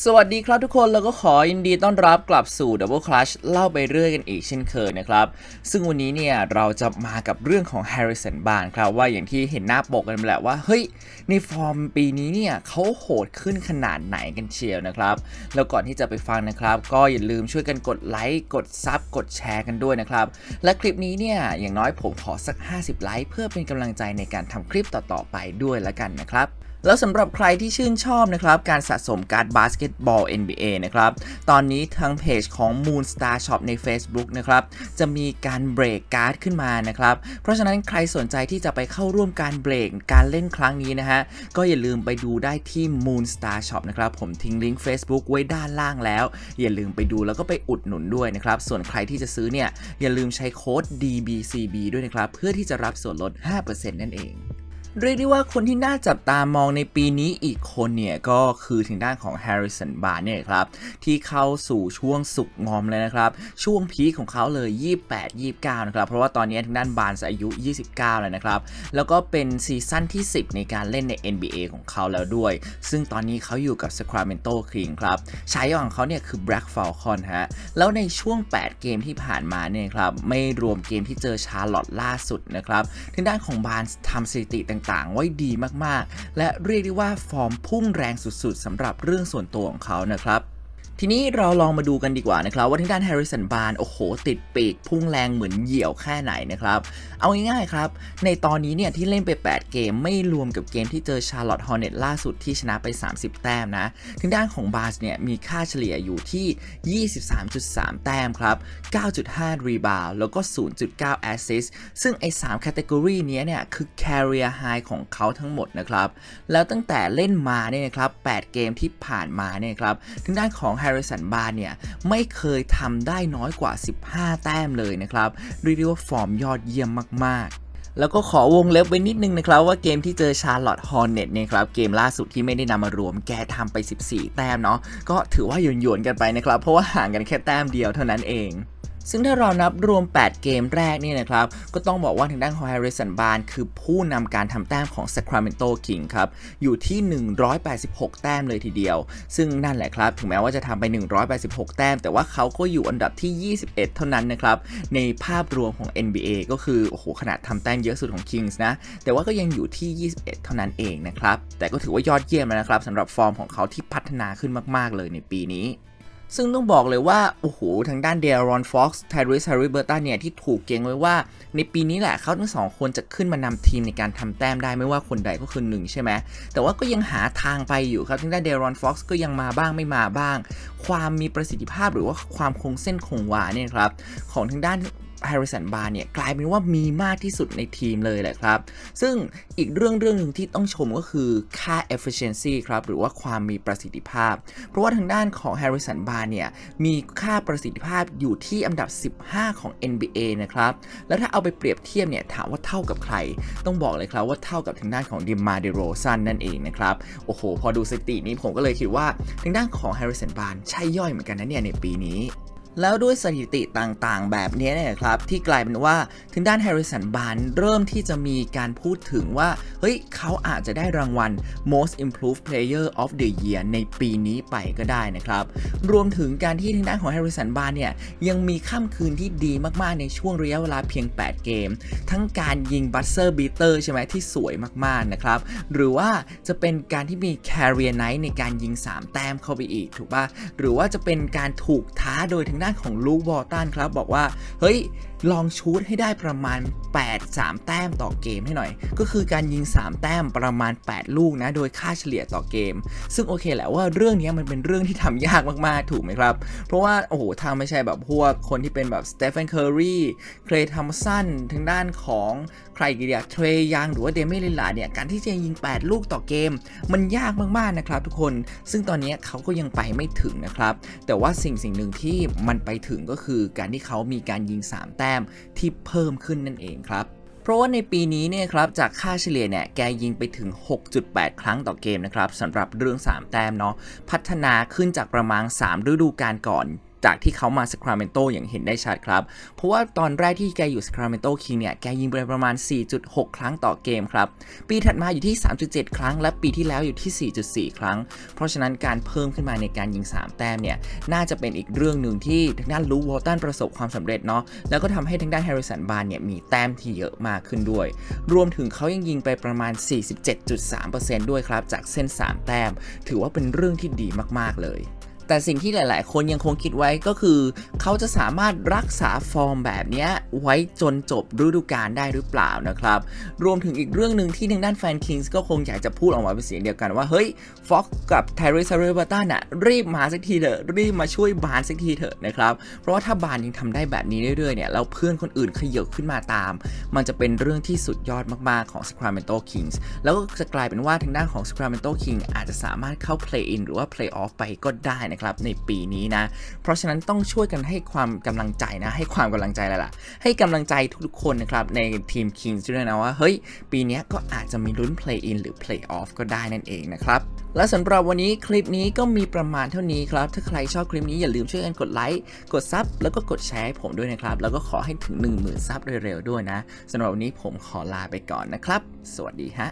สวัสดีครับทุกคนแล้วก็ขอยินดีต้อนรับกลับสู่ Double Clutch เล่าไปเรื่อยกันอีกเช่นเคยนะครับ ซึ่งวันนี้เนี่ยเราจะมากับเรื่องของ Harrison b a r n e ครับ ว่าอย่างที่เห็นหน้าปกกันแหละว่า เฮ้ย ในฟอร์มปีนี้เนี่ยเขาโหดขึ้นขนาดไหนกันเชียวนะครับ แล้วก่อนที่จะไปฟังนะครับ ก็อย่าลืมช่วยกันกดไลค์กดซับกดแชร์กันด้วยนะครับ และคลิปนี้เนี่ยอย่างน้อยผมขอสัก 50 ไลค์เพื่อเป็นกำลังใจในการทำคลิปต่อๆไปด้วยละกันนะครับ แล้วสำหรับใครที่ชื่นชอบนะครับการสะสมการ์ดบาสเกตบอล NBA นะครับตอนนี้ทางเพจของ Moon Star Shop ใน Facebook นะครับจะมีการเบรกการ์ดขึ้นมานะครับเพราะฉะนั้นใครสนใจที่จะไปเข้าร่วมการเบรกการเล่นครั้งนี้นะฮะก็อย่าลืมไปดูได้ที่ Moon Star Shop นะครับผมทิ้งลิงก์ Facebook ไว้ด้านล่างแล้ว อย่าลืมไปดูแล้วก็ไปอุดหนุนด้วยนะครับส่วนใครที่จะซื้อเนี่ยอย่าลืมใช้โค้ด DBCB ด้วยนะครับเพื่อที่จะรับส่วนลด 5%นั่นเอง เรียกได้ว่าคนที่น่าจับตามองในปีนี้อีกคนเนี่ย ก็คือถึงด้านของ Harrison Barnes เนี่ยครับ ที่เข้าสู่ช่วงสุกงอมเลยนะครับ ช่วงพีคของเขาเลย 28 29 นะครับ เพราะว่าตอนนี้ทางด้านบาร์นอายุ 29 แล้วนะครับ แล้วก็เป็นซีซั่นที่ 10 ในการเล่นใน NBA ของเขาแล้วด้วย ซึ่งตอนนี้เขาอยู่กับ Sacramento Kings ครับฉายาของเขาเนี่ยคือ Black Falcon ฮะแล้วในช่วง 8 เกมที่ผ่านมาเนี่ยครับไม่รวมเกมที่เจอชาร์ลอตล่าสุดนะครับทางด้านของบาร์นทำสถิติต่างๆ ไว้ดีมากๆ และเรียกได้ว่าฟอร์มพุ่งแรงสุดๆสำหรับเรื่องส่วนตัวของเขานะครับ ทีนี้เราลองมาดูกันดีกว่านะครับว่าทางด้านแฮร์ริสันบาร์โอ้โห ติดปีกพุ่งแรงเหมือนเหยี่ยวแค่ไหนนะครับ เอาง่ายๆครับ ในตอนนี้เนี่ยที่เล่นไป 8 เกมไม่รวมกับเกมที่เจอชาร์ลอตฮอร์เน็ตล่าสุดที่ชนะไป 30 แต้มนะทางด้านของบาร์สเนี่ยมีค่าเฉลี่ยอยู่ที่ 23.3 แต้มครับ 9.5 รีบาวแล้วก็ 0.9 แอสซิสซึ่งไอ้3แคตตากรีนี้เนี่ยคือ career high ของเขาทั้งหมดนะครับ แล้วตั้งแต่เล่นมาเนี่ยนะครับ 8 เกมที่ผ่านมาเนี่ยครับทางด้านของ h a r เนี่ย ไม่เคยทำได้น้อยกว่า 15 แต้มเลยนะครับเรียกได้ว่าฟอร์มยอดเยี่ยมมากๆแล้วก็ขอวงเล็บไว้นิดนึงนะครับ ว่าเกมที่เจอชาร์ลอตฮอร์เน็ตเนี่ยครับ เกมล่าสุดที่ไม่ได้นำมารวมแกทำไป 14 แต้มเนาะก็ถือว่าหยวนๆกันไปนะครับ เพราะว่าห่างกันแค่แต้มเดียวเท่านั้นเอง ซึ่งถ้าเรานับรวม 8 เกมแรกนี่นะครับ ก็ต้องบอกว่าทางด้านของ Harrison Barnes คือผู้นำการทำแต้มของ Sacramento King ครับ อยู่ที่ 186 แต้มเลยทีเดียว ซึ่งนั่นแหละครับ ถึงแม้ว่าจะทำไป 186 แต้ม แต่ว่าเขาก็อยู่อันดับที่ 21 เท่านั้นนะครับ ในภาพรวมของ NBA ก็คือ โอ้โห ขนาดทำแต้มเยอะสุดของ Kings นะ แต่ว่าก็ยังอยู่ที่ 21 เท่านั้นเองนะครับ แต่ก็ถือว่ายอดเยี่ยมแล้วนะครับสำหรับฟอร์มของเขาที่พัฒนาขึ้นมาก ๆ เลยในปีนี้ ซึ่งต้องบอกเลยว่า โอ้โห ทางด้านเดรอนฟ็อกซ์ไทริสฮาริเบอร์ตันเนี่ย ที่ถูกเก่งไว้ว่า ในปีนี้แหละเขาทั้งสองคนจะขึ้นมานำทีมในการทำแต้มได้ไม่ว่าคนใดก็คือหนึ่งใช่ไหม แต่ว่าก็ยังหาทางไปอยู่ครับ ทางด้านเดรอนฟ็อกซ์ก็ยังมาบ้างไม่มาบ้าง ความมีประสิทธิภาพหรือว่าความคงเส้นคงวาเนี่ยครับของทางด้าน Harrison b a r เนี่ยกลายเป็นว่ามีมากที่สุดในทีมเลยแหละครับ ซึ่งอีกเรื่องเรื่องหนึ่งที่ต้องชมก็คือค่า efficiency ครับหรือว่าความมีประสิทธิภาพ เพราะว่าทางด้านของ Harrison b a r เนี่ยมีค่าประสิทธิภาพอยู่ที่อันดับ 15 ของ NBA นะครับแล้วถ้าเอาไปเปรียบเทียบเนี่ยถามว่าเท่ากับใคร ต้องบอกเลยครับว่าเท่ากับทางด้านของดิมาเดโรซันนั่นเองนะครับโอ้โห พอดูสถิตินี้ผมก็เลยคิดว่าทางด้านของ Harrison b a r ใช่ย่อยเหมือนกันนะเนี่ยในปีนี้ แล้วด้วยสถิติต่างๆ แบบนี้เนี่ยครับ ที่กลายเป็นว่าทางด้านแฮร์ริสันบานเริ่มที่จะมีการพูดถึงว่า เฮ้ยเขาอาจจะได้รางวัล Most Improved Player of the Year ในปีนี้ไปก็ได้นะครับ รวมถึงการที่ทางด้านของแฮร์ริสันบานเนี่ย ยังมีค่ำคืนที่ดีมากๆในช่วงระยะเวลาเพียง 8 เกม ทั้งการยิงบัตเซอร์บีเตอร์ใช่ไหมที่สวยมากๆนะครับ หรือว่าจะเป็นการที่มี Carrier Night ในการยิง 3 แต้มเข้าไปอีกถูกป่ะหรือว่าจะเป็นการถูกท้าโดยทางด้านของลูกวอลตันครับบอกว่า เฮ้ย ลองชูดให้ได้ประมาณ 8 3 แต้มต่อเกมให้หน่อย ก็คือการยิง 3 แต้มประมาณ 8 ลูกนะ โดยค่าเฉลี่ยต่อเกม ซึ่งโอเคแหละว่าเรื่องนี้มันเป็นเรื่องที่ทำยากมาก ๆ ถูกไหมครับ เพราะว่า โอ้โหทางไม่ใช่แบบพวกคนที่เป็นแบบสเตฟ a นเคอร์รีเคลย์ทัมสันทางด้านของใครกีเดียเทรยังหรือว่าเดมิลิลลาเนี่ย การที่จะยิง 8 ลูกต่อเกม มันยากมาก ๆ นะครับทุกคน ซึ่งตอนนี้เขาก็ยังไปไม่ถึงนะครับ แต่ว่าสิ่งสิ่งหนึ่งที่มันไปถึงก็คือการที่เขามีการยิง 3 แต้มที่เพิ่มขึ้นนั่นเองครับเพราะว่าในปีนี้เนี่ยครับจากค่าเฉลี่ยเนี่ยแกยิงไปถึง 6.8 ครั้งต่อเกมนะครับสำหรับเรื่อง 3 แต้มเนาะพัฒนาขึ้นจากประมาณ 3 ฤดูกาลก่อน จากที่เขามาสคราเมนโตอย่างเห็นได้ชัดครับ เพราะว่าตอนแรกที่แกอยู่สคราเมนโตคิงเนี่ย แกยิงไปประมาณ 4.6 ครั้งต่อเกมครับ ปีถัดมาอยู่ที่ 3.7 ครั้ง และปีที่แล้วอยู่ที่ 4.4 ครั้ง เพราะฉะนั้นการเพิ่มขึ้นมาในการยิง 3 แต้มเนี่ย น่าจะเป็นอีกเรื่องหนึ่งที่ทางด้านลูวอลตันประสบความสำเร็จเนาะ แล้วก็ทำให้ทางด้านแฮร์ริสันบาร์เนี่ยมีแต้มที่เยอะมากขึ้นด้วย รวมถึงเขายังยิงไปประมาณ 47.3%ด้วยครับ จากเส้น 3 แต้ม ถือว่าเป็นเรื่องที่ดีมาก ๆ เลย แต่สิ่งที่หลาย ๆ คนยังคงคิดไว้ก็คือ เขาจะสามารถรักษาฟอร์มแบบนี้ไว้จนจบฤดูกาลได้หรือเปล่านะครับ รวมถึงอีกเรื่องหนึ่งที่ทางด้านแฟนคิงส์ก็คงอยากจะพูดออกมาเป็นเสียงเดียวกันว่า เฮ้ยฟ็อกกับไทริสเรเบอร์ตันอะรีบมาสักทีเถอะ รีบมาช่วยบานสักทีเถอะนะครับ เพราะว่าถ้าบานยังทำได้แบบนี้เรื่อย ๆ เนี่ยแล้วเพื่อนคนอื่นขยับขึ้นมาตาม มันจะเป็นเรื่องที่สุดยอดมาก ๆ ของ Sacramento Kings แล้วก็จะกลายเป็นว่าทางด้านของ Sacramento King อาจจะสามารถเข้า Play In หรือว่า Play Off ไปก็ได้นะครับในปีนี้นะ เพราะฉะนั้นต้องช่วยกันให้ความกำลังใจนะ ให้ความกำลังใจแล้วล่ะ ให้กำลังใจทุกๆคนนะครับในทีม Kings ด้วยนะว่าเฮ้ย ปีนี้ก็อาจจะมีลุ้น Play In หรือ Play Off ก็ได้นั่นเองนะครับและสำหรับวันนี้คลิปนี้ก็มีประมาณเท่านี้ครับ ถ้าใครชอบคลิปนี้อย่าลืมช่วยกันกดไลค์ กดซับแล้วก็กดแชร์ให้ผมด้วยนะครับ แล้วก็ขอให้ถึง 10,000ซับเร็วๆด้วยนะสำหรับวันนี้ผมขอลาไปก่อนนะครับ สวัสดีฮะ